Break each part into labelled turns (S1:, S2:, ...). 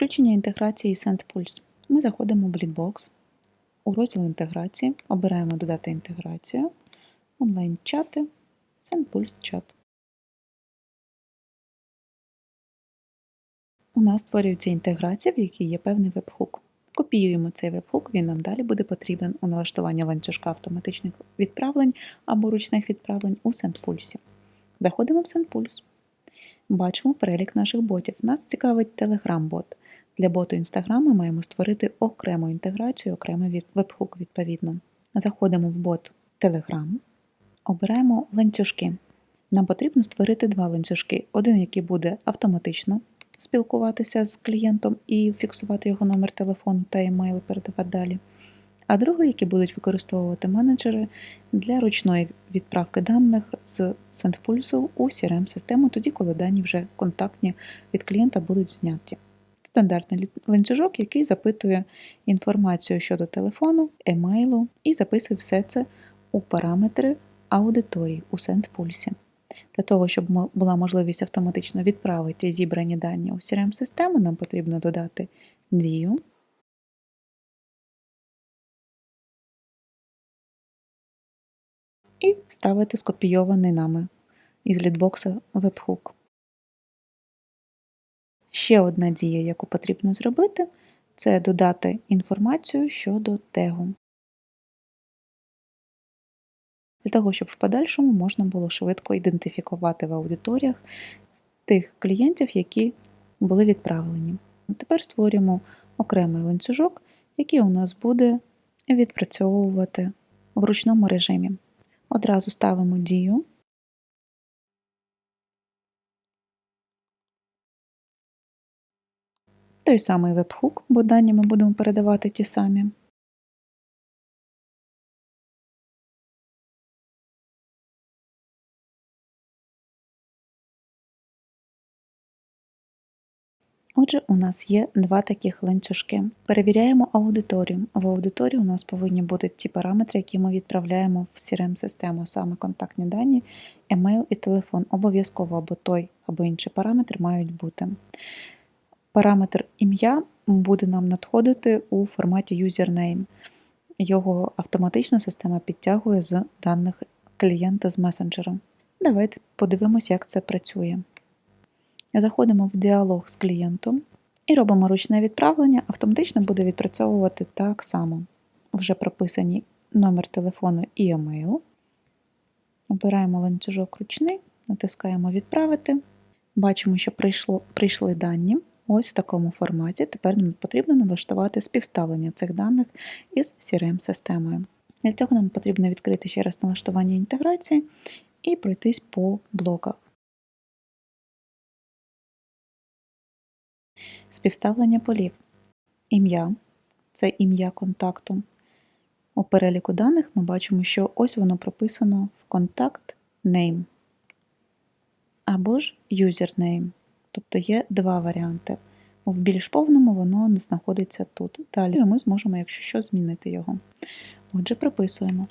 S1: Включення інтеграції SendPulse. Ми заходимо в Leadbox, у розділ інтеграції, обираємо Додати інтеграцію, онлайн-чати, SendPulse чат. У нас створюється інтеграція, в якій є певний веб-хук. Копіюємо цей веб-хук, він нам далі буде потрібен у налаштуванні ланцюжка автоматичних відправлень або ручних відправлень у SendPulse. Заходимо в SendPulse. Бачимо перелік наших ботів. Нас цікавить Telegram-бот. Для боту ми маємо створити окрему інтеграцію, окремий веб-хук відповідно. Заходимо в бот Telegram, обираємо ланцюжки. Нам потрібно створити два ланцюжки. Один, який буде автоматично спілкуватися з клієнтом і фіксувати його номер телефону та емейл передавати далі. А другий, який будуть використовувати менеджери для ручної відправки даних з SendPulse у CRM-систему, тоді, коли дані вже контактні від клієнта будуть зняті. Стандартний ланцюжок, який запитує інформацію щодо телефону, емейлу і записує все це у параметри аудиторії у SendPulse. Для того, щоб була можливість автоматично відправити зібрані дані у CRM-систему, нам потрібно додати дію. І вставити скопійований нами із літбокса вебхук. Ще одна дія, яку потрібно зробити, це додати інформацію щодо тегу. Для того, щоб в подальшому можна було швидко ідентифікувати в аудиторіях тих клієнтів, які були відправлені. Тепер створюємо окремий ланцюжок, який у нас буде відпрацьовувати в ручному режимі. Одразу ставимо дію. Той самий веб-хук, бо дані ми будемо передавати ті самі. Отже, у нас є два таких ланцюжки. Перевіряємо аудиторію. В аудиторії у нас повинні бути ті параметри, які ми відправляємо в CRM-систему, саме контактні дані, емейл і телефон. Обов'язково або той, або інший параметр мають бути. Параметр ім'я буде нам надходити у форматі username. Його автоматично система підтягує з даних клієнта з месенджера. Давайте подивимося, як це працює. Заходимо в діалог з клієнтом і робимо ручне відправлення, автоматично буде відпрацьовувати так само. Вже прописані номер телефону і емейл. Обираємо ланцюжок ручний, натискаємо Відправити. Бачимо, що прийшло, прийшли дані. Ось в такому форматі. Тепер нам потрібно налаштувати співставлення цих даних із CRM-системою. Для цього нам потрібно відкрити ще раз налаштування інтеграції і пройтись по блоках. Співставлення полів. Ім'я це ім'я контакту. У переліку даних ми бачимо, що ось воно прописано в контакт name або ж username. Тобто є два варіанти. В більш повному воно не знаходиться тут. Далі ми зможемо, якщо що, змінити його. Отже, прописуємо.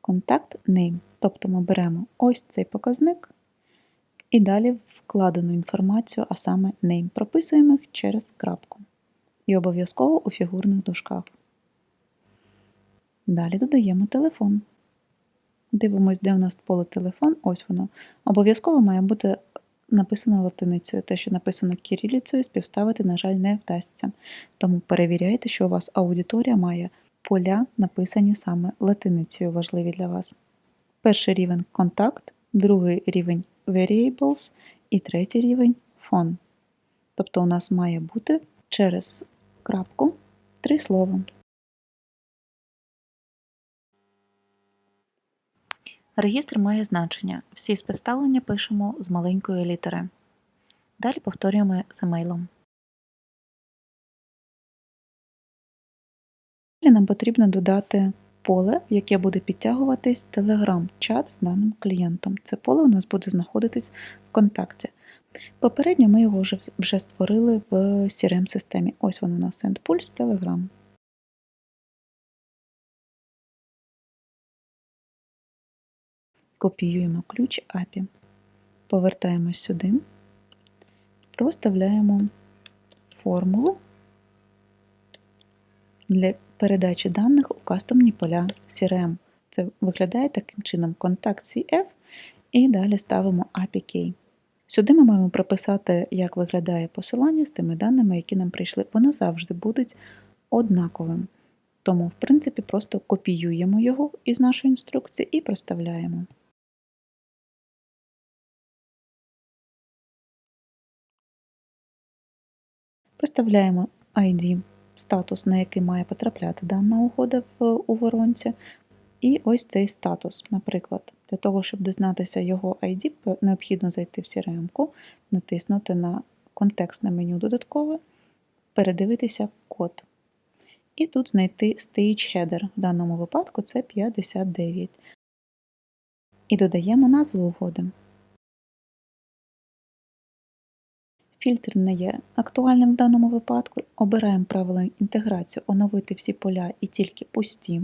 S1: Контакт name. Тобто ми беремо ось цей показник і далі вкладену інформацію, а саме name. Прописуємо їх через крапку. І обов'язково у фігурних дужках. Далі додаємо телефон. Дивимось, де у нас поле телефон, ось воно. Обов'язково має бути написано латиницею. Те, що написано кирилицею, співставити, на жаль, не вдасться. Тому перевіряйте, що у вас аудиторія має поля, написані саме латиницею, важливі для вас. Перший рівень контакт, другий рівень variables і третій рівень phone. Тобто у нас має бути через крапку три слова. Регістр має значення. Всі співставлення пишемо з маленької літери. Далі повторюємо з емейлом. Далі нам потрібно додати поле, в яке буде підтягуватись Telegram-чат з даним клієнтом. Це поле у нас буде знаходитись в контакті. Попередньо ми його вже створили в CRM-системі. Ось воно у нас SendPulse Telegram. Копіюємо ключ API. Повертаємось сюди, проставляємо формулу для передачі даних у кастомні поля CRM. Це виглядає таким чином контакт CF і далі ставимо API. Сюди ми маємо прописати, як виглядає посилання з тими даними, які нам прийшли. Воно завжди буде однаковим. Тому, в принципі, просто копіюємо його із нашої інструкції і проставляємо. Проставляємо ID, статус, на який має потрапляти дана угода в, у воронці. І ось цей статус. Наприклад, для того, щоб дізнатися його ID, необхідно зайти в CRM, натиснути на контекстне меню додаткове, передивитися код. І тут знайти Stage Header. В даному випадку це 59. І додаємо назву угоди. Фільтр не є актуальним в даному випадку. Обираємо правило інтеграцію, оновити всі поля і тільки пусті.